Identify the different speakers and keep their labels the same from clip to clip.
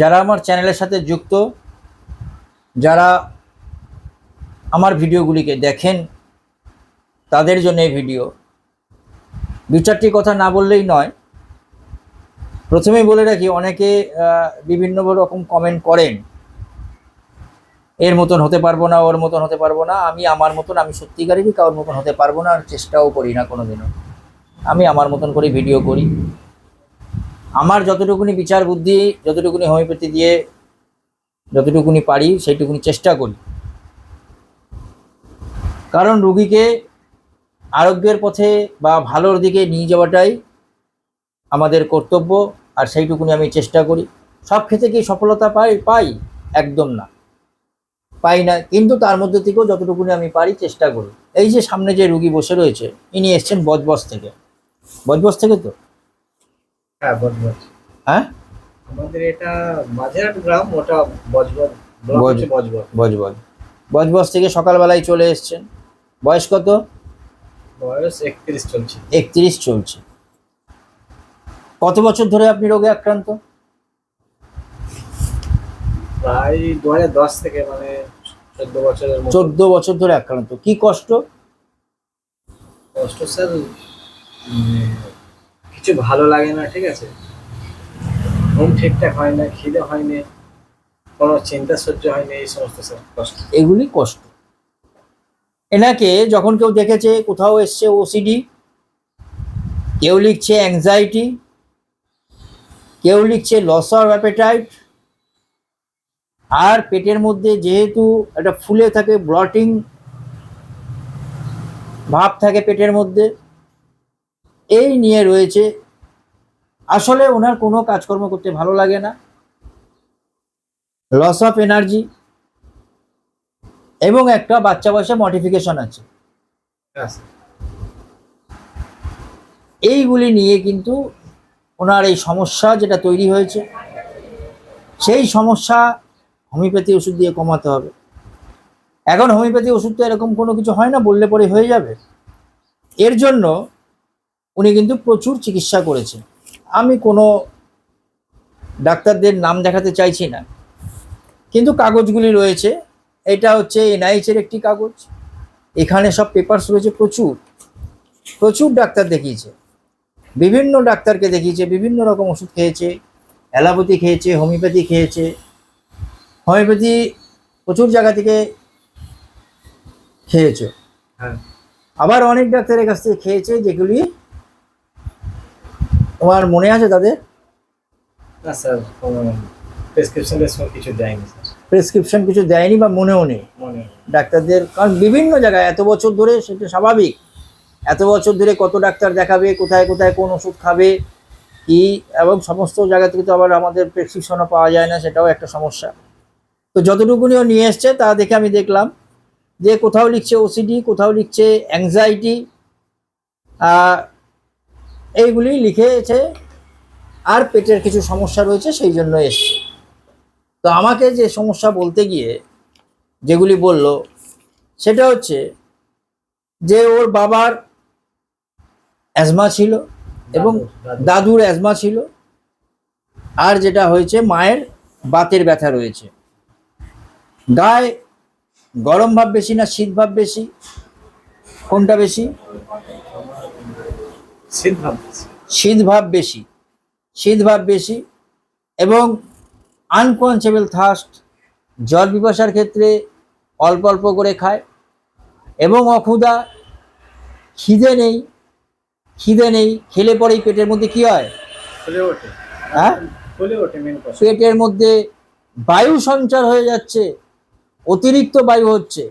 Speaker 1: যারা আমার চ্যানেলের সাথে যুক্ত, যারা আমার ভিডিওগুলিকে দেখেন, তাদের জন্য এই ভিডিও। দু চারটি কথা না বললেই নয়। প্রথমেই বলে রাখি, অনেকে বিভিন্ন রকম কমেন্ট করেন। এর মতন হতে পারব না, ওর মতন হতে পারব না, আমি আমার মতন, আমি সত্যিকারেরই কারোর মতন হতে পারব না, আর চেষ্টাও করি না কোনোদিনও। আমি আমার মতন করে ভিডিও করি। আমার যতটুকুনি বিচার বুদ্ধি, যতটুকুনি হোমিওপ্যাথি দিয়ে যতটুকুনি পারি, সেইটুকুনি চেষ্টা করি। কারণ রুগীকে আরোগ্যের পথে বা ভালোর দিকে নিয়ে যাওয়াটাই আমাদের কর্তব্য, আর সেইটুকুনি আমি চেষ্টা করি। সব ক্ষেত্রে কি সফলতা পাই? পাই, একদম না। পাই না, কিন্তু তার মধ্যে থেকেও যতটুকুনি আমি পারি চেষ্টা করি। এই যে সামনে যে রুগী বসে রয়েছে, ইনি এসছেন বজবজ থেকে। বজবজ থেকে তো?
Speaker 2: হ্যাঁ বজবজ।
Speaker 1: হ্যাঁ?
Speaker 2: আমাদের এটা মাঝেরহাট গ্রাম ওটা বজবজ বজবজ।
Speaker 1: বজবজ। বজবজ থেকে সকালবেলায় চলে এসছেন। বয়স কত?
Speaker 2: বয়স একত্রিশ চলছে।
Speaker 1: একত্রিশ চলছে। কত বছর ধরে আপনি রোগে আক্রান্ত?
Speaker 2: প্রায় দু দশ থেকে মানে চোদ্দ বছরের
Speaker 1: চোদ্দ বছর ধরে আক্রান্ত। কি কষ্ট?
Speaker 2: কষ্ট স্যার কিছু ভালো লাগে না, ঠিক আছে? ঘুম ঠিকঠাক হয় না, খিদে হয় না, কোনো চিন্তা সহ্য হয় না, এই সমস্ত কষ্ট।
Speaker 1: এগুলি কষ্ট। এনাকে যখন কেউ দেখেছে, কোথাও এসছে ওসিডি কেউ লিখছে অ্যাংজাইটি কেউ লিখছে লস অফ অ্যাপেটাইট আর পেটের মধ্যে যেহেতু একটা ফুলে থাকে ব্লটিং ভাব থাকে পেটের মধ্যে এই নিয়ে রয়েছে। আসলে ওনার কোনো কাজকর্ম করতে ভালো লাগে না। লস অফ এনার্জি এবং একটা বাচ্চা বয়সে মডিফিকেশন আছে। এইগুলি নিয়ে কিন্তু ওনার এই সমস্যা যেটা তৈরি হয়েছে সেই সমস্যা হোমিওপ্যাথি ওষুধ দিয়ে কমাতে হবে। এখন হোমিওপ্যাথি ওষুধ তো এরকম কোনো কিছু হয় না বললে পরে হয়ে যাবে। এর জন্য উনি কিন্তু প্রচুর চিকিৎসা করেছেন। আমি কোনো ডাক্তারদের নাম দেখাতে চাইছি না। কিন্তু কাগজগুলি রয়েছে। এটা হচ্ছে এনআইচের একটি কাগজ। এখানে সব পেপারস রয়েছে প্রচুর। প্রচুর ডাক্তার দেখিয়েছে। বিভিন্ন ডাক্তারকে দেখিয়েছে বিভিন্ন রকম ওষুধ খেয়েছে অ্যালোপ্যাথি খেয়েছে হোমিওপ্যাথি খেয়েছে। হোমিওপ্যাথি প্রচুর জায়গা থেকে খেয়েছে।
Speaker 2: হ্যাঁ।
Speaker 1: আবার অনেক ডাক্তারের কাছ থেকে খেয়েছে যেগুলি তোমার মনে আছে তাদের?
Speaker 2: না স্যার প্রেসক্রিপশন কিছু দেয়নি
Speaker 1: প্রেসক্রিপশন কিছু দেয়নি বা মনেও নেই?
Speaker 2: মনে
Speaker 1: ডাক্তারদের কারণ বিভিন্ন জায়গায় এত বছর ধরে সেটা স্বাভাবিক। এত বছর ধরে কত ডাক্তার দেখাবে কোথায় কোথায় কোন ওষুধ খাবে কি এবং সমস্ত জায়গা থেকে তো আবার আমাদের প্রেসক্রিপশনও পাওয়া যায় না সেটাও একটা সমস্যা। তো যতটুকুনিও নিয়ে এসছে তা দেখে আমি দেখলাম যে কোথাও লিখছে ওসিডি কোথাও লিখছে অ্যাংজাইটি এইগুলি লিখেছে আর পেটের কিছু সমস্যা রয়েছে সেই জন্য এসছে। তো আমাকে যে সমস্যা বলতে গিয়ে যেগুলি বলল সেটা হচ্ছে যে ওর বাবার অ্যাজমা ছিল এবং
Speaker 2: দাদু- দাদু।
Speaker 1: দাদুর অ্যাজমা ছিল আর যেটা হয়েছে মায়ের বাতের ব্যথা রয়েছে। গায়ে গরম ভাব বেশি না শীত ভাব বেশি কোনটা বেশি?
Speaker 2: শীত
Speaker 1: ভাব বেশি শীত ভাব বেশি এবং আনকনসেবল থাস্ট জল পিপাসার ক্ষেত্রে অল্প অল্প করে খায় এবং অক্ষুদা খিদে নেই খিদে নেই খেলে পরেই পেটের মধ্যে কি হয়?
Speaker 2: ওঠে।
Speaker 1: হ্যাঁ? পেটের মধ্যে বায়ু সঞ্চার হয়ে যাচ্ছে অতিরিক্ত বায়ু হচ্ছে।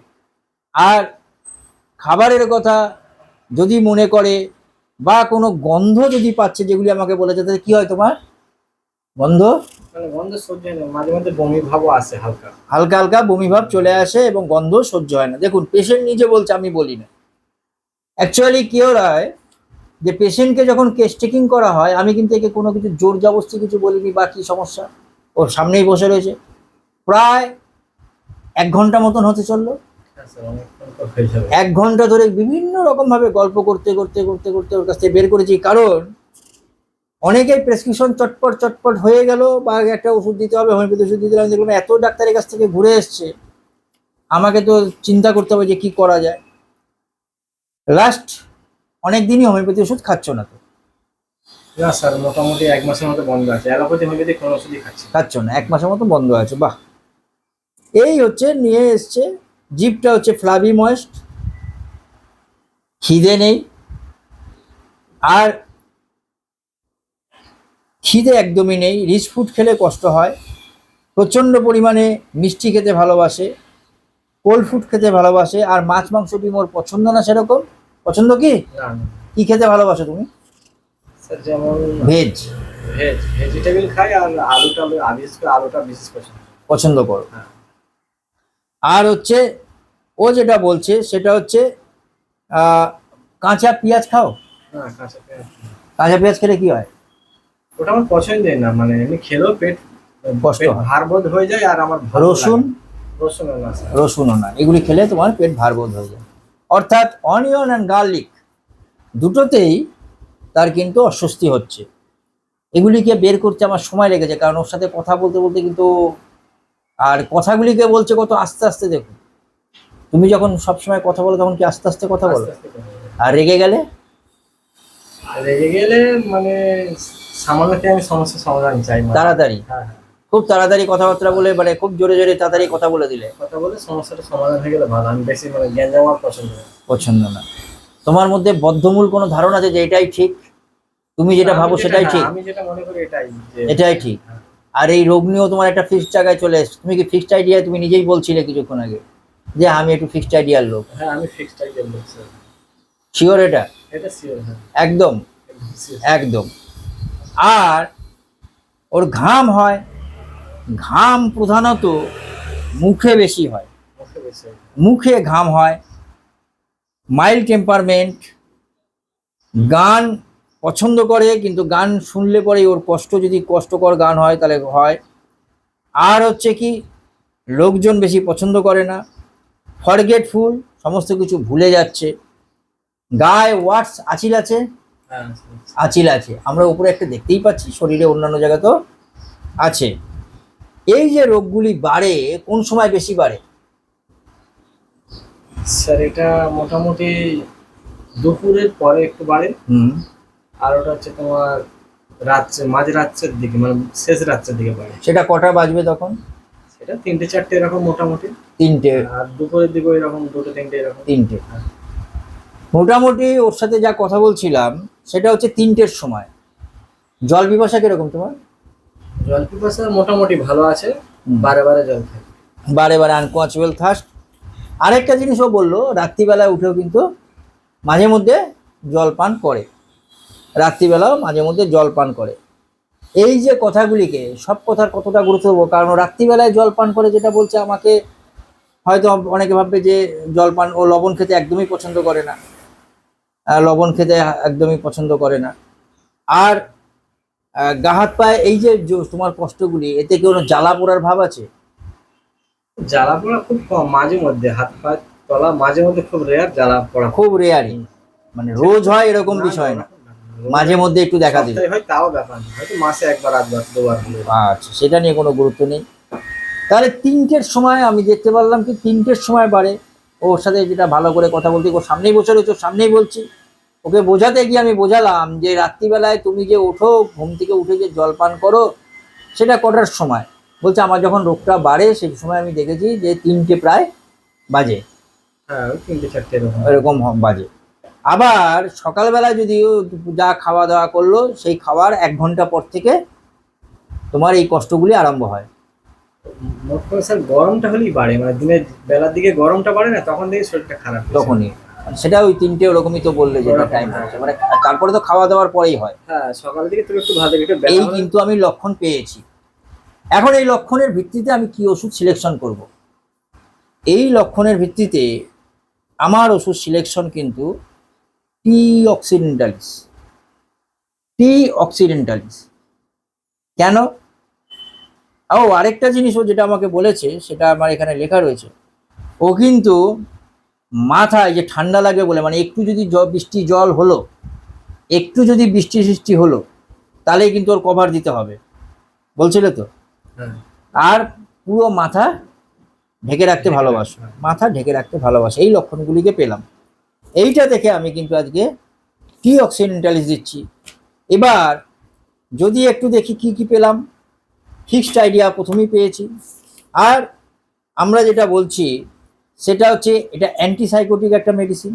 Speaker 1: আর খাবারের কথা যদি মনে করে বা কোনো গন্ধ যদি পাচ্ছে যেগুলি আমাকে বলেছে তাহলে কি হয় তোমার? গন্ধ?
Speaker 2: মানে গন্ধ সহ্য হয় না মাঝে বমি ভাবও আসে হালকা।
Speaker 1: হালকা হালকা বমি ভাব চলে আসে এবং গন্ধ সহ্য হয় না। দেখুন পেশেন্ট নিজে বলছে আমি বলি না। অ্যাকচুয়ালি কি হয়? যে পেশেন্টকে যখন কেস টেকিং করা হয় আমি কিন্তু একে কোনো কিছু জোর জবস্তি কিছু বলিনি বা কি সমস্যা? ওর সামনেই বসে রয়েছে। প্রায় এক ঘণ্টা মতন হতে চলল। এক ঘণ্টা ধরে বিভিন্ন রকম ভাবে গল্প করতে করতে করতে করতে ওর কাছ থেকে বের করেছি। কারণ অনেকেই প্রেসক্রিপশন চটপট চটপট হয়ে গেল বা একটা ওষুধ দিতে হবে হোমিওপ্যাথি ওষুধ দিতে হবে দেখলাম এত ডাক্তারের কাছ থেকে ঘুরে এসছে। আমাকে তো চিন্তা করতে হবে যে কি করা যায়। লাস্ট অনেক দিনই হোমিওপ্যাথি ওষুধ খাচ্ছ না তো?
Speaker 2: না স্যার মোটামুটি এক মাসের মতো বন্ধ আছে। অ্যালোপ্যাথি হোমিওপ্যাথি কোনো ওষুধই খাচ্ছি।
Speaker 1: খাচ্ছ না এক মাসের মতো বন্ধ আছে বাহ। এই হচ্ছে নিয়ে এসছে জিপটা হচ্ছে ফ্লাভি ময়েস্ট খিদে নেই। আর খিদে একদমই নেই রিচ ফুড খেলে কষ্ট হয় প্রচণ্ড পরিমাণে মিষ্টি খেতে ভালোবাসে কোল্ড ফুড খেতে ভালোবাসে আর মাছ মাংস ডিম ওর পছন্দ না সেরকম? পছন্দ কি? কি খেতে ভালোবাসো তুমি?
Speaker 2: যেমন
Speaker 1: ভেজ।
Speaker 2: ভেজ ভেজিটেবল খাই আর আলুটা আমি বিশেষ করে আলুটা বিশেষ পছন্দ।
Speaker 1: পছন্দ করো।
Speaker 2: হ্যাঁ।
Speaker 1: আর হচ্ছে ও যেটা বলছে সেটা হচ্ছে কাঁচা পেঁয়াজ খাও?
Speaker 2: কাঁচা পেঁয়াজ
Speaker 1: খেলে কি হয়?
Speaker 2: ওটা আমার পছন্দের না মানে এমনি খেলেও পেট
Speaker 1: কষ্ট।
Speaker 2: ভারবোধ হয়ে যায় আর আমার
Speaker 1: রসুন?
Speaker 2: রসুন
Speaker 1: রসুনও না এগুলি খেলে তোমার পেট ভারবোধ হয়ে যায়। অর্থাৎ অনিয়ন অ্যান্ড গার্লিক দুটোতেই তার কিন্তু অস্বস্তি হচ্ছে। এগুলিকে বের করতে আমার সময় লেগেছে কারণ ওর সাথে কথা বলতে বলতে কিন্তু আর কথাগুলিকে বলছে কত আস্তে আস্তে দেখুন। তুমি যখন সবসময় কথা বলো তখন কি আস্তে আস্তে কথা বলো। আর রেগে গেলে?
Speaker 2: রেগে গেলে মানে সামান্যতে আমি সমস্যার সমাধান চাই মানে।
Speaker 1: তাড়াতাড়ি?
Speaker 2: হ্যাঁ হ্যাঁ।
Speaker 1: খুব তাড়াতাড়ি কথাবার্তা বলে মানে খুব জোরে জোরে তাড়াতাড়ি কথা বলে দিলে?
Speaker 2: কথা বলে সমস্যাটা সমাধান হয়ে গেলে ভালো। আমি বেশি মানে গ্যাঞ্জাম আমার পছন্দ না।
Speaker 1: পছন্দ না। তোমার মধ্যে বদ্ধমূল কোনো ধারণা আছে যে এটাই ঠিক? তুমি যেটা ভাবো সেটাই ঠিক?
Speaker 2: আমি যেটা মনে করি এটাই
Speaker 1: এটাই ঠিক।
Speaker 2: হ্যাঁ।
Speaker 1: আর এই রোগ নিয়েও তোমার একটা ফিক্সড জায়গায় চলে এসছে। তুমি কি ফিক্সড আইডিয়া তুমি নিজেই বলছিলে কিছুক্ষণ আগে? যে আমি একটু ফিক্সড আইডিয়ার লোক।
Speaker 2: হ্যাঁ আমি ফিক্সড টাইপের লোক স্যার
Speaker 1: শিওর এটা?
Speaker 2: এটা শিওর হ্যাঁ।
Speaker 1: একদম।
Speaker 2: একদম।
Speaker 1: আর ওর ঘাম হয়। ঘাম প্রধানত মুখে বেশি হয়।
Speaker 2: মুখে
Speaker 1: মুখে ঘাম হয়। মাইল্ড টেম্পারমেন্ট গান পছন্দ করে কিন্তু গান শুনলে পরে ওর কষ্ট যদি কষ্টকর গান হয় তাহলে হয়। আর হচ্ছে কি লোকজন বেশি পছন্দ করে না। ফরগেটফুল সমস্ত কিছু ভুলে যাচ্ছে। গায়ে ওয়াটস আচিল আছে?
Speaker 2: হ্যাঁ
Speaker 1: আচিল আছে। আমরা উপরে একটা দেখতেই পাচ্ছি শরীরে অন্যান্য জায়গা তো আছে। এই যে রোগগুলি বাড়ে কোন সময় বেশি বাড়ে?
Speaker 2: স্যার এটা মোটামুটি দুপুরের পরে একটু বাড়ে।
Speaker 1: হুম।
Speaker 2: আর ওটা হচ্ছে তোমার রাত্রে মাঝ রাত্রের দিকে মানে শেষ রাত্রের দিকে বাড়ে।
Speaker 1: সেটা কটা বাজবে তখন?
Speaker 2: সেটা তিনটে চারটে এরকম মোটামুটি।
Speaker 1: তিনটে।
Speaker 2: আর দুপুরের দিকে এরকম দুটো তিনটে এরকম।
Speaker 1: তিনটে। মোটামুটি ওর সাথে যা কথা বলছিলাম সেটা হচ্ছে তিনটের সময়। জল পিপাসা কীরকম তোমার?
Speaker 2: জল পিপাসা মোটামুটি ভালো আছে। বারে বারে জল খাই।
Speaker 1: বারে বারে আনকোয়াচুয়াল থাস্ট আরেকটা জিনিসও বলল রাত্রিবেলায় উঠেও কিন্তু মাঝে মধ্যে জল পান করে। রাত্রিবেলাও মাঝে মধ্যে জল পান করে। এই যে কথাগুলিকে সব কথার কতটা গুরুত্ব দেবো? কারণ রাত্রিবেলায় জল পান করে যেটা বলছে আমাকে হয়তো অনেকে ভাববে যে জল পান ও লবণ খেতে একদমই পছন্দ করে না। লবণ খেতে একদমই পছন্দ করে না। আর গা হাত পায়ে এই যে যে তোমার কষ্টগুলি এতে কি কোনো জ্বালা পোড়ার ভাব আছে?
Speaker 2: জ্বালা পোড়া খুব কম মাঝে মধ্যে। হাত পা তলা মাঝে মধ্যে খুব রেয়ার জ্বালা পোড়া।
Speaker 1: খুব রেয়ারই মানে রোজ হয় এরকম বিষয় না। মাঝে মধ্যে একটু দেখা দিবে।
Speaker 2: হয় তাও ব্যাপার হয়তো মাসে একবার আধবার দুবার
Speaker 1: আচ্ছা সেটা নিয়ে কোনো গুরুত্ব নেই। তাহলে তিনটের সময় আমি দেখতে পারলাম কি তিনটের সময় বাড়ে। ওর সাথে যেটা ভালো করে কথা বলতে ওর সামনেই বসে রয়েছে সামনেই বলছি। ওকে বোঝাতে গিয়ে আমি বোঝালাম যে রাত্রিবেলায় তুমি যে ওঠো ঘুম থেকে উঠে যে জল পান করো সেটা কটার সময়? বলছে আমার যখন রোগটা বাড়ে সেই সময় আমি দেখেছি যে তিনটে প্রায় বাজে।
Speaker 2: হ্যাঁ তিনটে চারটে এরকম।
Speaker 1: এরকম বাজে। আবার সকালবেলা যদি যা খাওয়া দাওয়া করল সেই খাওয়ার এক ঘণ্টা পর থেকে তোমার এই কষ্টগুলি আরম্ভ হয়
Speaker 2: মোট করে স্যার গরমটা হলেই বাড়ে মানে দিনের বেলার দিকে গরমটা বাড়ে না তখন থেকে শরীরটা খারাপ।
Speaker 1: তখনই সেটা ওই তিনটে ওরকমই তো বললে যে
Speaker 2: ওরকম,
Speaker 1: টাইম। হচ্ছে মানে তারপরে তো খাওয়া দাওয়ার পরেই হয়
Speaker 2: হ্যাঁ সকালের দিকে তুমি একটু ভালো একটু
Speaker 1: এই কিন্তু আমি লক্ষণ পেয়েছি এখন এই লক্ষণের ভিত্তিতে আমি কি ওষুধ সিলেকশন করব। এই লক্ষণের ভিত্তিতে আমার ওষুধ সিলেকশন কিন্তু টি অক্সিডেন্টালিস টি অক্সিডেন্টালিস কেন? ও আরেকটা জিনিসও যেটা আমাকে বলেছে সেটা আমার এখানে লেখা রয়েছে। ও কিন্তু মাথায় যে ঠান্ডা লাগে বলে মানে একটু যদি বৃষ্টি জল হলো একটু যদি বৃষ্টি সৃষ্টি হলো তাহলেই কিন্তু ওর কভার দিতে হবে। বলছিলে তো?
Speaker 2: হ্যাঁ।
Speaker 1: আর পুরো মাথা ঢেকে রাখতে ভালোবাসো। মাথা ঢেকে রাখতে ভালোবাসো। এই লক্ষণগুলিকে পেলাম। এইটা দেখে আমি কিন্তু আজকে টি অক্সিডেন্টালিস দিচ্ছি। এবার যদি একটু দেখি কি কি পেলাম ফিক্সড আইডিয়া প্রথমেই পেয়েছি। আর আমরা যেটা বলছি সেটা হচ্ছে এটা অ্যান্টিসাইকোটিক একটা মেডিসিন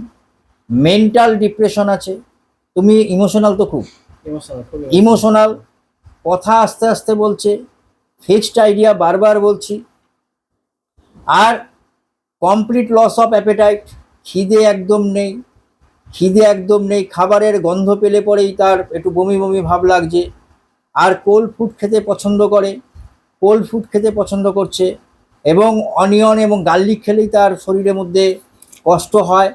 Speaker 1: মেন্টাল ডিপ্রেশন আছে। তুমি ইমোশনাল তো খুব।
Speaker 2: ইমোশনাল খুব
Speaker 1: ইমোশনাল কথা আস্তে আস্তে বলছে ফিক্সড আইডিয়া বারবার বলছি। আর কমপ্লিট লস অফ অ্যাপেটাইট খিদে একদম নেই, খিদে একদম নেই, খাবারের গন্ধ পেলে পরেই তার একটু বমি বমি ভাব লাগছে। আর কোল্ড ফুড খেতে পছন্দ করে কোল্ড ফুড খেতে পছন্দ করছে এবং অনিয়ন এবং গার্লিক খেলেই তার শরীরের মধ্যে কষ্ট হয়।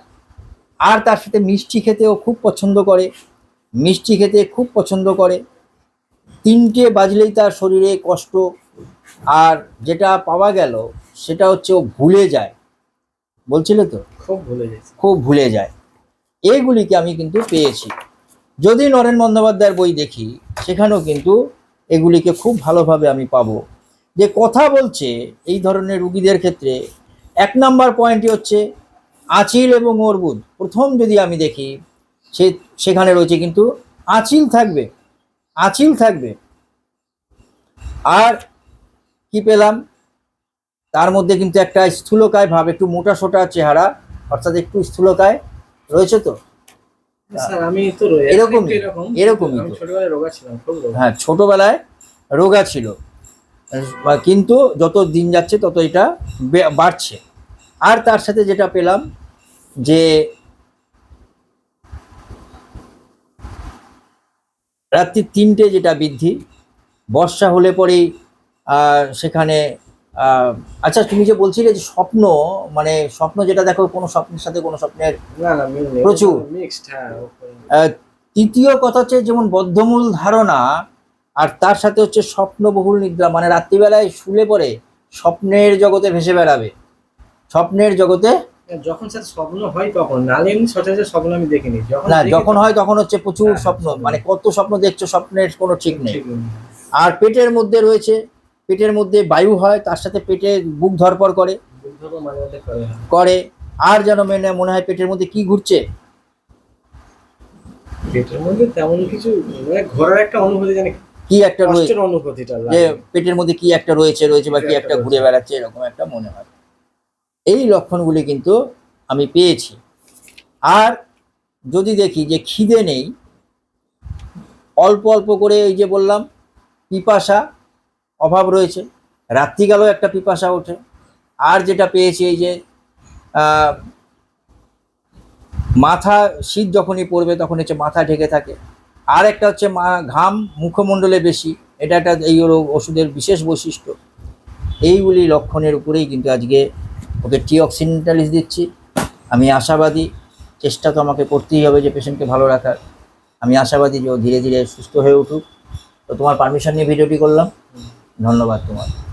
Speaker 1: আর তার সাথে মিষ্টি খেতেও খুব পছন্দ করে, মিষ্টি খেতে খুব পছন্দ করে। তিনটে বাজলেই তার শরীরে কষ্ট, আর যেটা পাওয়া গেল সেটা হচ্ছে ও ভুলে যায়। বলছিলে তো?
Speaker 2: খুব ভুলে
Speaker 1: যায়। এইগুলিকে আমি কিন্তু পেয়েছি। যদি নরেন বন্দ্যোপাধ্যায়ের বই দেখি, সেখানেও কিন্তু এগুলিকে খুব ভালোভাবে আমি পাবো। যে কথা বলছে এই ধরনের রুগীদের ক্ষেত্রে, এক নাম্বার পয়েন্টই হচ্ছে আচিল এবং অর্বুদ প্রথম যদি আমি দেখি, সে, সেখানে রয়েছে কিন্তু আচিল থাকবে। আচিল থাকবে। আর কি পেলাম? তার মধ্যে কিন্তু একটা স্থূলকায় ভাব, একটু মোটা সোটা চেহারা অর্থাৎ একটু স্থূলকায় রয়েছে তো?
Speaker 2: আমি তো
Speaker 1: এরকমই,
Speaker 2: এরকম।
Speaker 1: এরকমই হ্যাঁ ছোটবেলায় রোগা ছিল। কিন্তু যত দিন যাচ্ছে তত এটা বাড়ছে। আর তার সাথে যেটা পেলাম যে রাত্রি তিনটে যেটা বৃদ্ধি বর্ষা হলে পরেই সেখানে আচ্ছা তুমি যে বলছিলে যে স্বপ্ন মানে স্বপ্ন যেটা দেখো কোনো স্বপ্নের সাথে কোনো স্বপ্নের প্রচুর।
Speaker 2: হ্যাঁ
Speaker 1: তৃতীয় কথা হচ্ছে যেমন বদ্ধমূল ধারণা আর তার সাথে হচ্ছে স্বপ্নবহুল নিদ্রা মানে রাত্রিবেলায় শুলে পরে স্বপ্নের জগতে ভেসে বেড়াবে স্বপ্নের জগতে
Speaker 2: যখন স্যার স্বপ্ন হয় তখন নালে এমনি সচরাচর স্বপ্ন আমি দেখিনি যখন
Speaker 1: না যখন হয় তখন হচ্ছে প্রচুর
Speaker 2: হ্যাঁ,
Speaker 1: স্বপ্ন। মানে কত স্বপ্ন দেখছ স্বপ্নের কোনো ঠিক নেই। আর পেটের মধ্যে রয়েছে পেটের মধ্যে বায়ু হয় তার সাথে পেটে বুক ধরপর করে।
Speaker 2: করে।
Speaker 1: আর যেন মেনে মনে হয় পেটের মধ্যে কি ঘুরছে?
Speaker 2: পেটের মধ্যে তেমন কিছু মানে ঘোরার একটা অনুভূতি জানি
Speaker 1: কি একটা রয়েছে
Speaker 2: অনুভূতিটা
Speaker 1: যে পেটের মধ্যে কি একটা রয়েছে রয়েছে বা কি একটা ঘুরে বেড়াচ্ছে এরকম একটা মনে হয়। এই লক্ষণগুলি কিন্তু আমি পেয়েছি। আর যদি দেখি যে খিদে নেই অল্প অল্প করে এই যে বললাম পিপাসা অভাব রয়েছে। রাত্রিকালেও একটা পিপাসা ওঠে। আর যেটা পেয়েছি এই যে মাথা শীত যখনই পড়বে তখন হচ্ছে মাথা ঢেকে থাকে। আর একটা হচ্ছে মা, ঘাম মুখমণ্ডলে বেশি। এটা একটা এই ওষুধের বিশেষ বৈশিষ্ট্য। এইগুলি লক্ষণের উপরেই কিন্তু আজকে ওকে টি অক্সিডেন্টালিস দিচ্ছি। আমি আশাবাদী, চেষ্টা তো আমাকে করতেই হবে যে পেশেন্টকে ভালো রাখার। আমি আশাবাদী যে ও ধীরে ধীরে সুস্থ হয়ে উঠুক। তো তোমার পারমিশন নিয়ে ভিডিওটি করলাম। ধন্যবাদ তোমার।